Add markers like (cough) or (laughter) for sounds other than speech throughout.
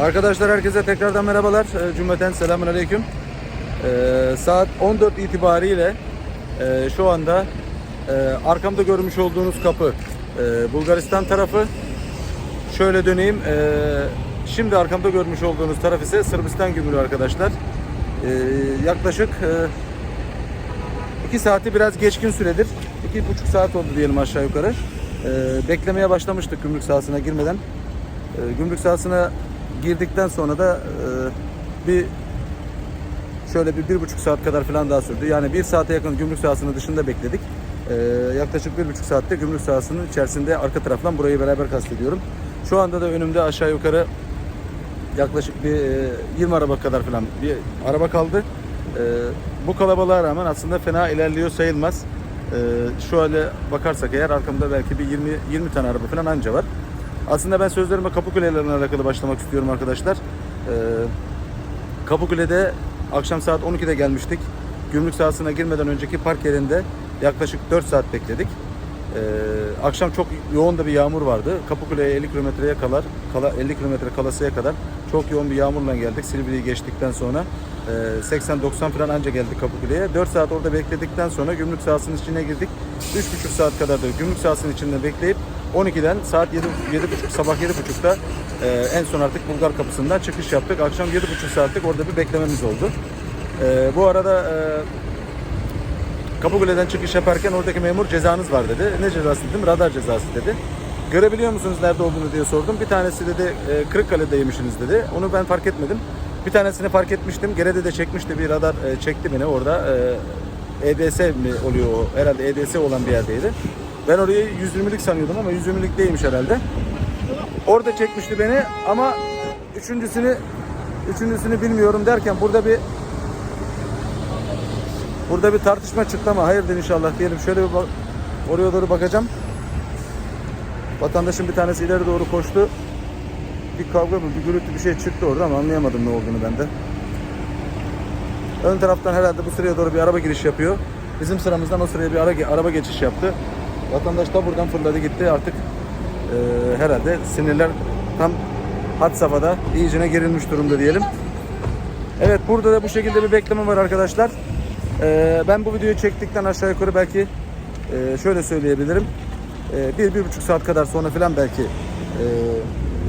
Arkadaşlar herkese tekrardan merhabalar. Ee, Cümleten selamun aleyküm. Ee, saat 14 itibariyle e, şu anda e, arkamda görmüş olduğunuz kapı e, Bulgaristan tarafı. Şöyle döneyim. E, şimdi arkamda görmüş olduğunuz taraf ise Sırbistan gümrüğü arkadaşlar. E, yaklaşık e, 2 saati biraz geçkin süredir. 2,5 saat oldu diyelim aşağı yukarı. E, beklemeye başlamıştık gümrük sahasına girmeden. E, gümrük sahasına girdikten sonra da e, bir şöyle bir, bir buçuk saat kadar falan daha sürdü. Yani bir saate yakın gümrük sahasının dışında bekledik. E, yaklaşık bir buçuk saatte gümrük sahasının içerisinde arka taraftan burayı beraber kastediyorum. Şu anda da önümde aşağı yukarı yaklaşık bir e, 20 araba kadar falan bir araba kaldı. E, bu kalabalığa rağmen aslında fena ilerliyor sayılmaz. E, şu bakarsak eğer arkamda belki bir 20 20 tane araba falan anca var. Aslında ben sözlerime Kapıkule'lerine alakalı başlamak istiyorum arkadaşlar. Ee, Kapıkule'de akşam saat 12'de gelmiştik. Gümrük sahasına girmeden önceki park yerinde yaklaşık 4 saat bekledik. Ee, akşam çok yoğun da bir yağmur vardı. Kapıkule'ye 50 kilometreye kadar, kala, 50 kilometre kalasıya kadar çok yoğun bir yağmurla geldik. Silivri'yi geçtikten sonra e, 80-90 falan anca geldik Kapıkule'ye. 4 saat orada bekledikten sonra gümrük sahasının içine girdik. 3,5 saat kadar da gümrük sahasının içinde bekleyip 12'den saat 7, 7.30 sabah 7.30'da e, en son artık Bulgar kapısından çıkış yaptık. Akşam 7.30 saatlik orada bir beklememiz oldu. E, bu arada e, Kapıkule'den çıkış yaparken oradaki memur cezanız var dedi. Ne cezası dedim? Radar cezası dedi. Görebiliyor musunuz nerede olduğunu diye sordum. Bir tanesi dedi e, Kırıkkale'deymişsiniz dedi. Onu ben fark etmedim. Bir tanesini fark etmiştim. Gerede de çekmişti bir radar e, çekti beni orada. E, EDS mi oluyor o? Herhalde EDS olan bir yerdeydi. Ben orayı 120'lik sanıyordum ama 120'lik değilmiş herhalde. Orada çekmişti beni ama üçüncüsünü üçüncüsünü bilmiyorum derken burada bir burada bir tartışma çıktı ama hayırdır inşallah diyelim. Şöyle bir bak- oraya doğru bakacağım. Vatandaşın bir tanesi ileri doğru koştu. Bir kavga mı, bir gürültü bir şey çıktı orada ama anlayamadım ne olduğunu ben de. Ön taraftan herhalde bu sıraya doğru bir araba giriş yapıyor. Bizim sıramızdan o sıraya bir ara, araba geçiş yaptı. Vatandaş da buradan fırladı gitti artık e, herhalde sinirler tam had safhada iyicene gerilmiş durumda diyelim. Evet burada da bu şekilde bir bekleme var arkadaşlar. E, ben bu videoyu çektikten aşağı yukarı belki e, şöyle söyleyebilirim. E, bir, bir buçuk saat kadar sonra falan belki e,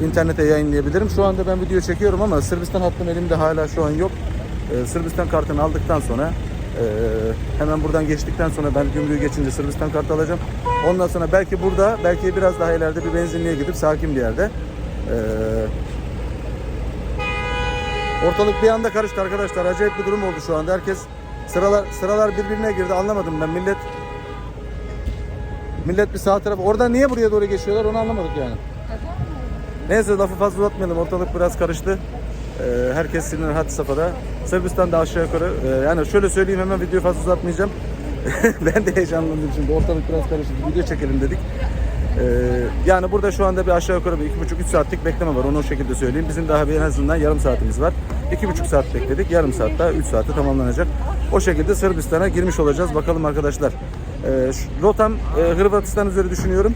internete yayınlayabilirim. Şu anda ben video çekiyorum ama Sırbistan hattım elimde hala şu an yok. Ee, Sırbistan kartını aldıktan sonra e, hemen buradan geçtikten sonra ben gümrüğü geçince Sırbistan kartı alacağım. Ondan sonra belki burada, belki biraz daha ileride bir benzinliğe gidip sakin bir yerde. e, ortalık bir anda karıştı arkadaşlar. Acayip bir durum oldu şu anda. Herkes sıralar sıralar birbirine girdi. Anlamadım ben. Millet millet bir sağ tarafa. Oradan niye buraya doğru geçiyorlar onu anlamadık yani. Neyse lafı fazla uzatmayalım. Ortalık biraz karıştı. Ee, herkes sinirli had safhada. Sırbistan da aşağı yukarı. Ee, yani şöyle söyleyeyim hemen videoyu fazla uzatmayacağım. (laughs) ben de heyecanlandım şimdi. Ortalık biraz karıştı. Video çekelim dedik. Ee, yani burada şu anda bir aşağı yukarı bir iki buçuk üç saatlik bekleme var. Onu o şekilde söyleyeyim. Bizim daha bir en azından yarım saatimiz var. İki buçuk saat bekledik. Yarım saat daha üç saate tamamlanacak. O şekilde Sırbistan'a girmiş olacağız. Bakalım arkadaşlar. Ee, rotam e, Hırvatistan üzeri düşünüyorum.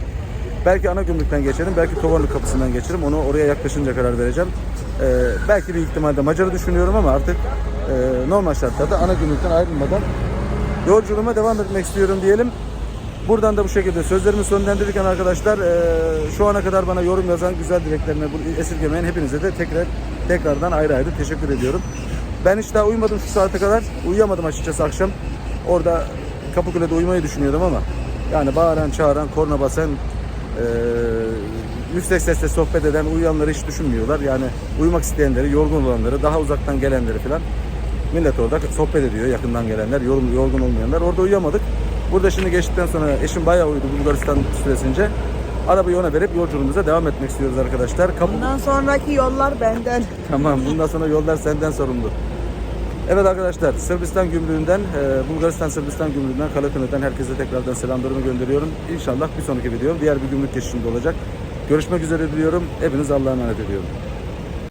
Belki ana gümrükten geçerim, belki Tovarlı kapısından geçerim. Onu oraya yaklaşınca karar vereceğim. Ee, belki bir ihtimalle Macar'ı düşünüyorum ama artık e, normal şartlarda ana gümrükten ayrılmadan yolculuğuma devam etmek istiyorum diyelim. Buradan da bu şekilde sözlerimi sonlandırırken arkadaşlar e, şu ana kadar bana yorum yazan güzel dileklerine esirgemeyen hepinize de tekrar tekrardan ayrı ayrı teşekkür ediyorum. Ben hiç daha uyumadım şu saate kadar. Uyuyamadım açıkçası akşam. Orada Kapıkule'de uyumayı düşünüyordum ama yani bağıran, çağıran, korna basan, e, yüksek sesle sohbet eden, uyuyanları hiç düşünmüyorlar. Yani uyumak isteyenleri, yorgun olanları, daha uzaktan gelenleri falan millet orada sohbet ediyor yakından gelenler, yorgun, yorgun olmayanlar. Orada uyuyamadık. Burada şimdi geçtikten sonra eşim bayağı uyudu Bulgaristan süresince. Arabayı ona verip yolculuğumuza devam etmek istiyoruz arkadaşlar. Kapı... Bundan sonraki yollar benden. Tamam bundan sonra yollar senden sorumlu. Evet arkadaşlar Sırbistan gümrüğünden, e, Bulgaristan Sırbistan gümrüğünden, Kalakını'dan herkese tekrardan selamlarımı gönderiyorum. İnşallah bir sonraki videom diğer bir gümrük geçişinde olacak. Görüşmek üzere diliyorum. Hepiniz Allah'a emanet ediyorum.